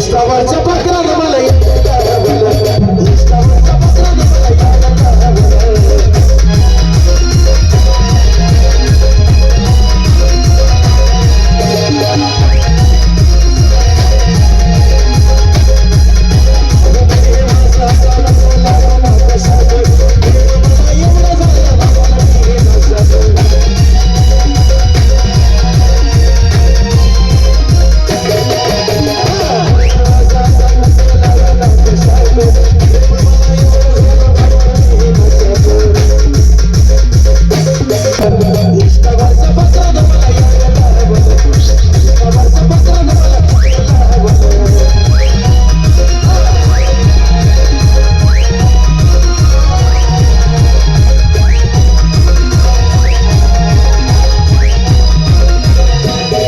इष्टावरच्या पाकरा मला